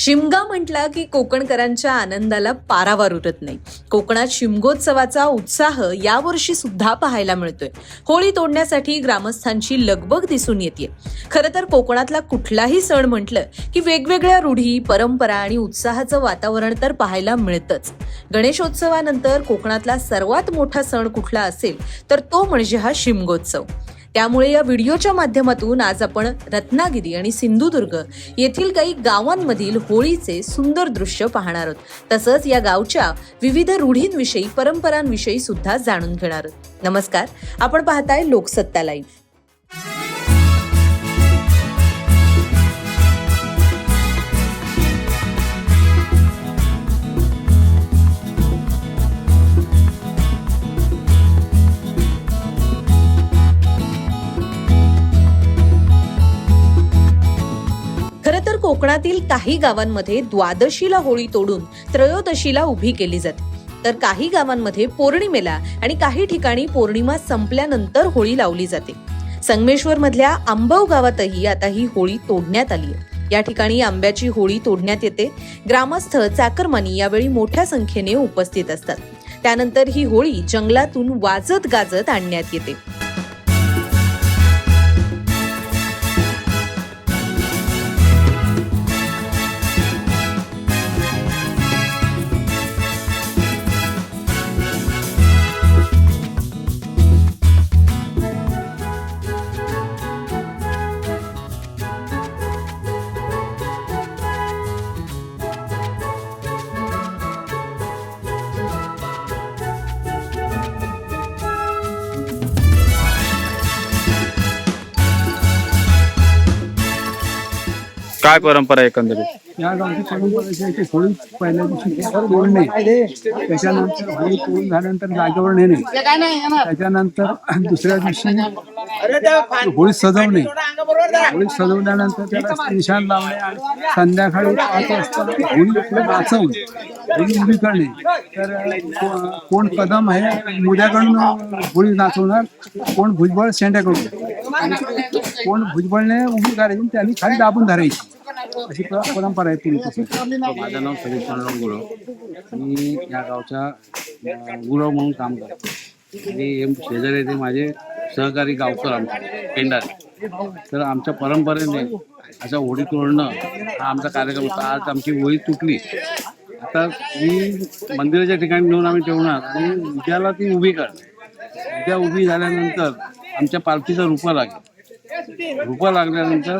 शिमगा म्हटला की कोकणकरांच्या आनंदाला पारावार उरत नाही. कोकणात शिमगोत्सवाचा उत्साह यावर्षी सुद्धा पाहायला मिळतोय. होळी तोडण्यासाठी ग्रामस्थांची लगबग दिसून येते खरं तर कोकणातला कुठलाही सण म्हटलं की वेगवेगळ्या रूढी परंपरा आणि उत्साहाचं वातावरण तर पाहायला मिळतच. गणेशोत्सवानंतर कोकणातला सर्वात मोठा सण कुठला असेल तर तो म्हणजे हा शिमगोत्सव. त्यामुळे या व्हिडिओच्या माध्यमातून आज आपण रत्नागिरी आणि सिंधुदुर्ग येथील काही गावांमधील होळीचे सुंदर दृश्य पाहणार आहोत. तसंच या गावच्या विविध रूढींविषयी परंपरांविषयी सुद्धा जाणून घेणार आहोत. नमस्कार. आपण पाहताय लोकसत्ता लाईव्ह. कोकणातील काही गावांमध्ये द्वादशीला होळी तोडून त्रयोदशीला उभी केली जाते. तर काही गावांमध्ये पौर्णिमेला आणि काही ठिकाणी पौर्णिमा संपल्यानंतर होळी लावली जाते. संगमेश्वर मधल्या आंबव गावातही आता ही होळी तोडण्यात आली आहे. या ठिकाणी आंब्याची होळी तोडण्यात येते. ग्रामस्थ चाकरमानी यावेळी मोठ्या संख्येने उपस्थित असतात. त्यानंतर ही होळी जंगलातून वाजत गाजत आणण्यात येते. काय परंपरा आहे एकंदरीत? या गावची परंपरा अशी होळी पहिल्या दिवशी तोडणे त्याच्यानंतर होळी तोडून झाल्यानंतर जागेवर नेणे. त्याच्यानंतर दुसऱ्या दिवशी होळी सजवणे. होळी सजवल्यानंतर त्याला निशाण लावणे आणि संध्याकाळी पाच वाजता होळी वाचवून होळी उभी करणे. तर को- कोण कदम आहे मुद्याकडून होळी नाचवणार कोण भुजबळ शेंड्याकडून आणि कोण भुजबळने उभी करायची आणि त्यांनी खाली दाबून धरायची. अशी प- परंपरा आहे पूर्वीपासून माझं नाव सतीश पांडुरंग गुरव मी या गावच्या अं, गुरव म्हणून काम करतो. आणि हे शेजारी ते माझे सहकारी गावकर आमचे पेंडारे. तर आमच्या परंपरेने अशा होळी तोडणं हा आमचा कार्यक्रम होता. आज आमची होळी तुटली. आता ही मंदिराच्या ठिकाणी नेऊन आम्ही ठेवणार. आणि उद्याला ती उभी करणार. उद्या उभी झाल्यानंतर आमच्या पालखीचा रुपा लागेल. रुपा लागल्यानंतर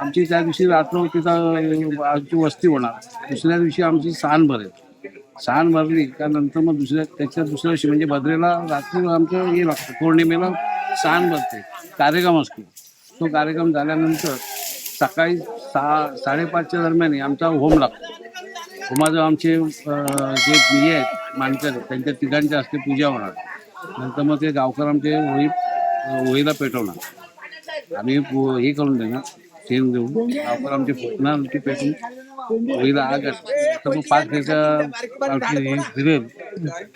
आमची त्या दिवशी रात्र तिथं आमची वस्ती होणार. दुसऱ्या दिवशी आमची सहन भरेल. सहन भरली त्यानंतर मग दुसऱ्या त्याच्या दुसऱ्या दिवशी म्हणजे भद्रेला रात्री आमचं हे लागतं पौर्णिमेला सहन भरते. कार्यक्रम असतो. तो कार्यक्रम झाल्यानंतर सकाळी सहा साडेपाचच्या दरम्यान आमचा होम लागतो. होमाचं आमचे जे बिये आहेत मानकर आहेत, त्यांच्या तिघांच्या असते पूजा होणार. नंतर मग ते गावकर आमचे होळी अं, होळीला पेटवणार. आम्ही पु- हे करून देणार. शेण देऊन आपण आमचे फुटणार आमची पेटून पहिला आग तर मग पाच त्याच्या पालखी हे फिरेल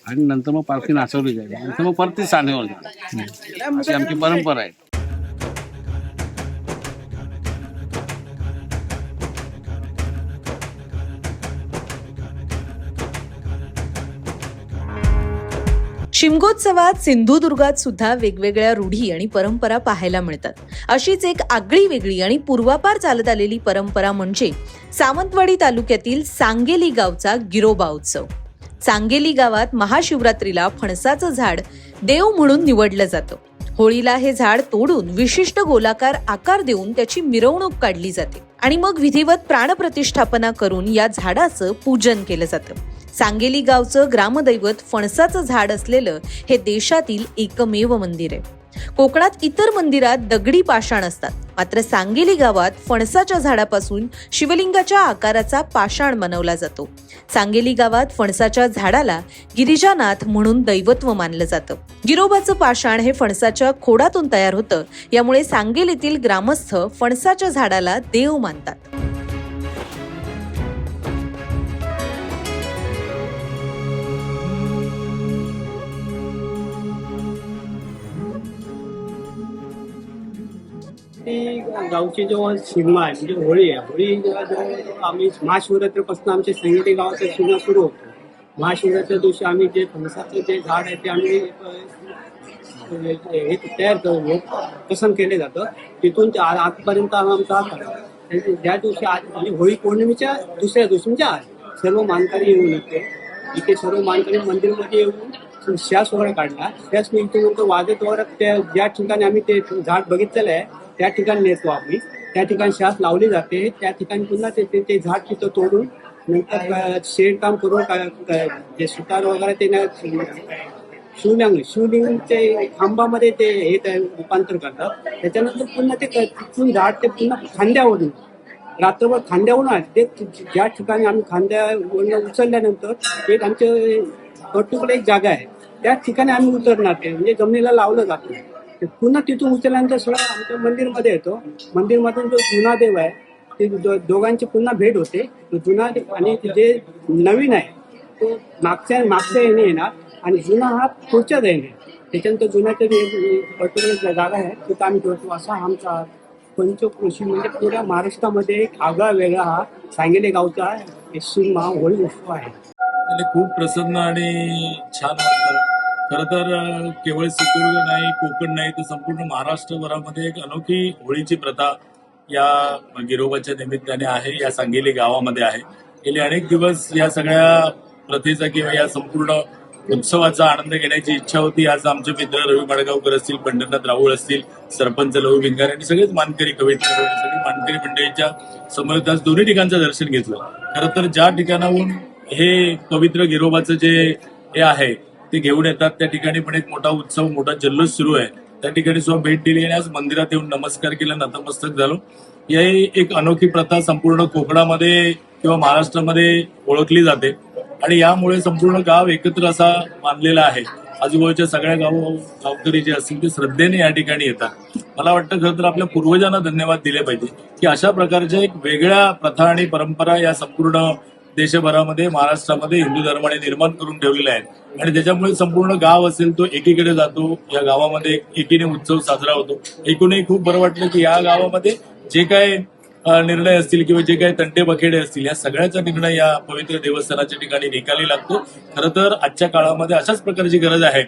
आणि नंतर मग पालखी नाचवली जाईल नंतर मग परत ती सांडेवर जाणार अशी आमची परंपरा आहे. शिमगोत्सवात सिंधुदुर्गात सुद्धा वेगवेगळ्या रूढी आणि परंपरा पाहायला मिळतात. अशीच एक आगळी वेगळी आणि पूर्वापार चालत आलेली परंपरा म्हणजे सावंतवाडी तालुक्यातील सांगेली गावचा गिरोबा उत्सव. सांगेली गावात महाशिवरात्रीला फणसाचं झाड देव म्हणून निवडलं जातं. होळीला हे झाड तोडून विशिष्ट गोलाकार आकार देऊन त्याची मिरवणूक काढली जाते. आणि मग विधिवत प्राणप्रतिष्ठापना करून या झाडाचं पूजन केलं जातं. सांगेली गावचं ग्रामदैवत फणसाचं झाड असलेलं हे देशातील एकमेव मंदिर आहे. कोकणात इतर मंदिरात दगडी पाषाण असतात. मात्र सांगेली गावात फणसाच्या झाडापासून शिवलिंगाच्या आकाराचा पाषाण बनवला जातो. सांगेली गावात फणसाच्या झाडाला गिरिजानाथ म्हणून दैवत्व मानलं जातं. गिरोबाचं पाषाण हे फणसाच्या खोडातून तयार होतं. यामुळे सांगेलीतील ग्रामस्थ फणसाच्या झाडाला देव मानतात. गावची जो शिगमा आहे म्हणजे होळी आहे. होळी जेव्हा जेव्हा आम्ही महाशिवरात्रीपासून आमच्या संगीती गावाचा शिगमा सुरू होतो. महाशिवरात्रीच्या दिवशी आम्ही जे फणसाचं जे झाड आहे ते आम्ही हे तयार करून पसंत केले जातं तिथून आजपर्यंत आमचा ज्या दिवशी आज म्हणजे होळी पौर्णिमेच्या दुसऱ्या दिवशी म्हणजे आज सर्व मानकरी येऊन येते. इथे सर्व मानकरी मंदिरमध्ये येऊन श्वास वगैरे काढला त्याच निघतो वाजत वगैरे त्या ज्या ठिकाणी आम्ही ते झाड बघितलेलं आहे त्या ठिकाणी नेतो आम्ही. त्या ठिकाणी शास लावली जाते. त्या ठिकाणी पुन्हा ते ते- ते झाड तिथं तोडून नंतर शेणकाम करून का- का- जे सुतार वगैरे ते ना शिवलिंग शिवलिंगचे खांबामध्ये ते हे ते रूपांतर करतात. त्याच्यानंतर पुन्हा ते क- तिथून झाड ते पुन्हा खांद्यावरून रात्रभर खांद्यावरून आले. ते ज्या ठिकाणी आम्ही खांद्यावरून उचलल्यानंतर एक आमचे पर्टिक्युलर एक जागा आहे. त्या ठिकाणी आम्ही उतरणार ते म्हणजे जमिनीला लावलं जातं पुन्हा तिथून उचलल्यानंतर सगळं आमच्या मंदिरमध्ये येतो. मंदिरमधून जो जुना देव आहे ते दोघांची पुन्हा भेट होते. जुना देव आणि जे नवीन आहे तो मागच्या मागच्या येणे येणार आणि जुना हा पुढच्या येणे त्याच्यानंतर जुन्याच्या जे पर्टिक्युलर जागा आहे तिथं आम्ही ठेवतो. असा आमचा पंचकृषी म्हणजे पुऱ्या महाराष्ट्रामध्ये एक आगळा वेगळा हा सांगेले गावचा शिगमा होळी उत्सव आहे. खूप प्रसन्न आणि छान वाटतं खरं तर केवळ सिंधुदुर्ग नाही कोकण नाही तर संपूर्ण महाराष्ट्रभरामध्ये एक अनोखी होळीची प्रथा या गिरोबाच्या निमित्ताने आहे या सांगेली गावामध्ये आहे. गेले अनेक दिवस या सगळ्या प्रथेचा किंवा या संपूर्ण उत्सवाचा आनंद घेण्याची इच्छा होती. आज आमचे मित्र रवी मडगावकर असतील पंढरनाथ राऊळ असतील सरपंच लहू भिंगार आणि सगळेच मानकरी कवित्र सगळी मानकरी मंडळीच्या समोर आज दोन्ही ठिकाणचं दर्शन घेतलं. खरं तर ज्या ठिकाणाहून हे पवित्र गिरोबाचं जे हे आहे ते घेऊन येतात. त्या ठिकाणी पण एक मोठा उत्सव मोठा जल्लोष सुरू आहे. त्या ठिकाणी सुद्धा भेट दिली आणि आज मंदिरात येऊन नमस्कार केला नतमस्तक झालो. ही एक अनोखी प्रथा संपूर्ण कोकणामध्ये किंवा महाराष्ट्रामध्ये ओळखली जाते. आणि यामुळे संपूर्ण गाव एकत्र असा मानलेला आहे. आजूबाजूच्या सगळ्या गाव गावकरी जे असतील ते श्रद्धेने या ठिकाणी येतात. मला वाटतं खरं तर आपल्या पूर्वजांना धन्यवाद दिले पाहिजे की अशा प्रकारच्या एक वेगळ्या प्रथा आणि परंपरा या संपूर्ण देशभरामध्ये महाराष्ट्रामध्ये हिंदू धर्माने निर्माण करून ठेवलेले आहेत. आणि त्याच्यामुळे संपूर्ण गाव असेल तो एकीकडे जातो या गावामध्ये एकीने उत्सव साजरा होतो. एकूणही खूप बरं वाटलं की या गावामध्ये जे काय निर्णय असतील किंवा जे काही तंटे बखेडे असतील या सगळ्याचा निर्णय या पवित्र देवस्थानाच्या ठिकाणी निकाली लागतो. खरं तर आजच्या काळामध्ये अशाच प्रकारची गरज आहे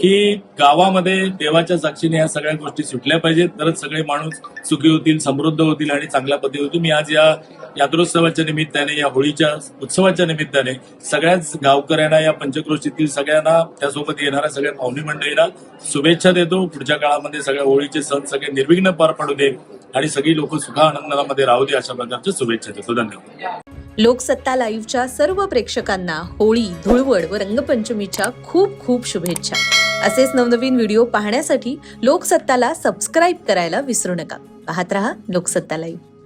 की गावामध्ये देवाच्या साक्षीने ह्या सगळ्या गोष्टी सुटल्या पाहिजेत. तरच सगळे माणूस सुखी होतील समृद्ध होतील आणि चांगल्या पद्धती होतील मी आज या यात्रोत्सवाच्या निमित्ताने या होळीच्या उत्सवाच्या निमित्ताने सगळ्याच गावकऱ्यांना या पंचक्रोशीतील सगळ्यांना त्यासोबत येणाऱ्या सगळ्या पाहुणी मंडळीला शुभेच्छा देतो. पुढच्या काळामध्ये सगळ्या होळीचे सण सगळे निर्विघ्न पार पडू दे आणि सगळी लोक सुखा आनंदामध्ये राहू दे अशा प्रकारच्या शुभेच्छा देतो. धन्यवाद. लोकसत्ता लाईव्हच्या सर्व प्रेक्षकांना होळी धुळवड व रंगपंचमीच्या खूप खूप शुभेच्छा. असेच नवनवीन व्हिडिओ पाहण्यासाठी लोकसत्ताला सबस्क्राईब करायला विसरू नका. पाहत रहा लोकसत्ता लाईव्ह.